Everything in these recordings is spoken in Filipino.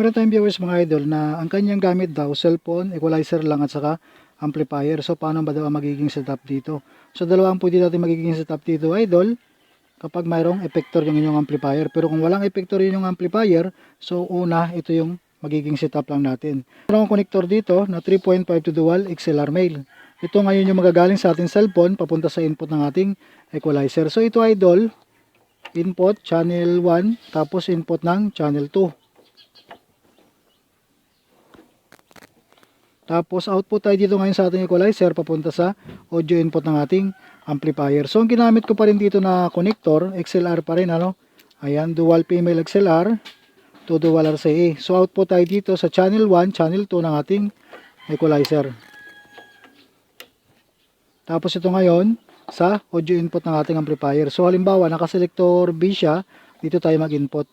Meron tayong viewers mga idol na ang kanyang gamit daw, cellphone, equalizer lang at saka amplifier. So paano ba daw ang magiging setup dito? So dalawang pwede natin magiging setup dito idol kapag mayroong effector yung inyong amplifier. Pero kung walang effector yung amplifier, so una ito yung magiging setup lang natin. Meron akong connector dito na 3.5 to dual XLR male. Ito ngayon yung magagaling sa ating cellphone papunta sa input ng ating equalizer. So ito idol, input channel 1 tapos input ng channel 2. Tapos output tayo dito ngayon sa ating equalizer papunta sa audio input ng ating amplifier. So ang ginamit ko pa rin dito na connector, XLR pa rin ano. Ayan, dual female XLR to dual RCA. So output tayo dito sa channel 1, channel 2 ng ating equalizer. Tapos ito ngayon sa audio input ng ating amplifier. So halimbawa nakaselector B siya, dito tayo mag-input.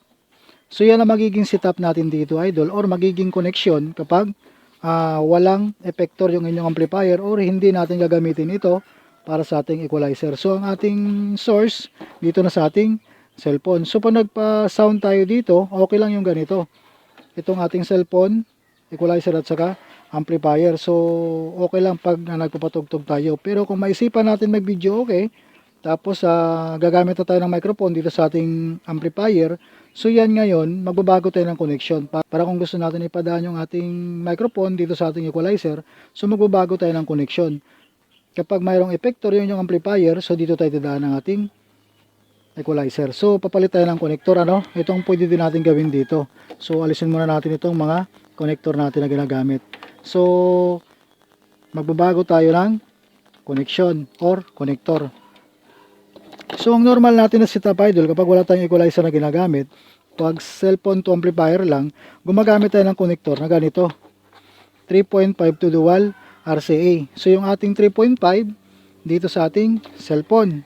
So yan ang magiging setup natin dito idol or magiging connection kapag ah, walang effector yung inyong amplifier or hindi natin gagamitin ito para sa ating equalizer. So ang ating source dito na sa ating cellphone. So pag nagpa-sound tayo dito, okay lang yung ganito. Itong ating cellphone, equalizer at saka amplifier. So okay lang pag na nagpapatugtog tayo. Pero kung maisipan natin mag-video, okay. Tapos ah, gagamit na tayo ng microphone dito sa ating amplifier. So yan ngayon, magbabago tayo ng connection. Pa- Para kung gusto natin ipadaan yung ating microphone dito sa ating equalizer, so magbabago tayo ng connection. Kapag mayroong effector yun yung amplifier, so dito tayo dadaan ng ating equalizer. So papalit tayo ng connector ano. Itong pwede din natin gawin dito. So alisin muna natin itong mga connector natin na ginagamit. So magbabago tayo ng connection or connector. So ang normal natin na setup idol kapag wala tayong equalizer na ginagamit, pag cellphone to amplifier lang, gumagamit tayo ng connector na ganito. 3.5 to dual RCA. So yung ating 3.5 dito sa ating cellphone.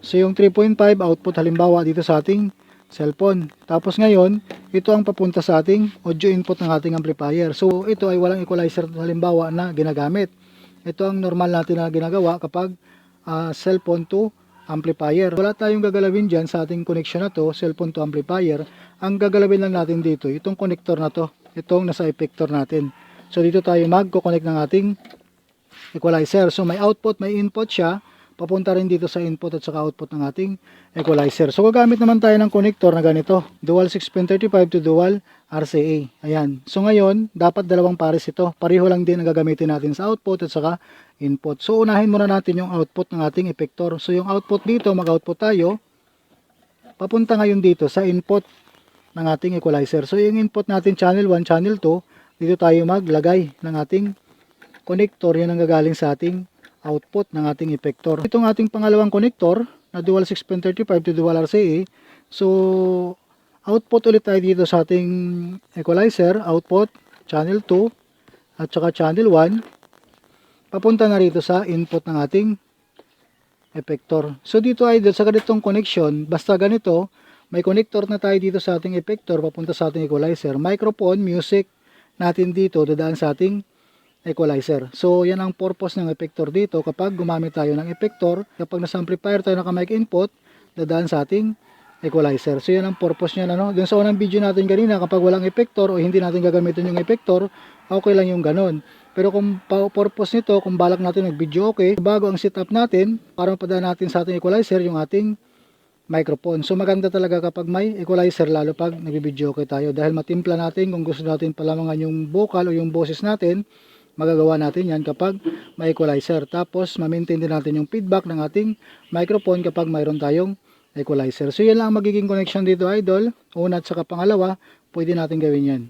So yung 3.5 output halimbawa dito sa ating cellphone. Tapos ngayon, ito ang papunta sa ating audio input ng ating amplifier. So ito ay walang equalizer halimbawa na ginagamit. Ito ang normal natin na ginagawa kapag ah, cellphone to amplifier. Wala tayong gagalawin dyan sa ating connection na to, cellphone to amplifier. Ang gagalawin lang natin dito, itong connector na to, itong nasa effector natin. So dito tayo magko-connect ng ating equalizer. So may output, may input siya, papunta rin dito sa input at saka output ng ating equalizer. So gagamit naman tayo ng connector na ganito, dual 6.35 to dual RCA. Ayan. So ngayon, dapat dalawang pares ito. Pareho lang din ang gagamitin natin sa output at saka input. So unahin muna natin yung output ng ating effector. So yung output dito, mag-output tayo. Papunta ngayon dito sa input ng ating equalizer. So yung input natin channel 1, channel 2, dito tayo maglagay ng ating connector. Yan ang gagaling sa ating output ng ating effector. Itong ating pangalawang connector na dual 6.35 to dual RCA. So output ulit tayo dito sa ating equalizer, output channel 2 at saka channel 1 papunta na rito sa input ng ating effector. So dito ay sa ganitong connection, basta ganito, may connector na tayo dito sa ating effector papunta sa ating equalizer. Microphone, music natin dito dadaan sa ating equalizer. So yan ang purpose ng effector dito kapag gumamit tayo ng effector, kapag nasa amplifier tayo naka mic input, dadaan sa ating equalizer. So yan ang purpose niya ano. Dun sa unang video natin kanina kapag walang effector o hindi natin gagamitin yung effector, okay lang yung ganon. Pero kung purpose nito, kung balak natin mag-video okay, bago ang setup natin, para mapadaan natin sa ating equalizer yung ating microphone. So maganda talaga kapag may equalizer lalo pag nag-video okay tayo dahil matimpla natin kung gusto natin palamangan yung vocal o yung boses natin, magagawa natin yan kapag may equalizer. Tapos ma-maintain din natin yung feedback ng ating microphone kapag mayroon tayong equalizer. So yan lang ang magiging connection dito idol. Una at saka pangalawa, pwede natin gawin yan.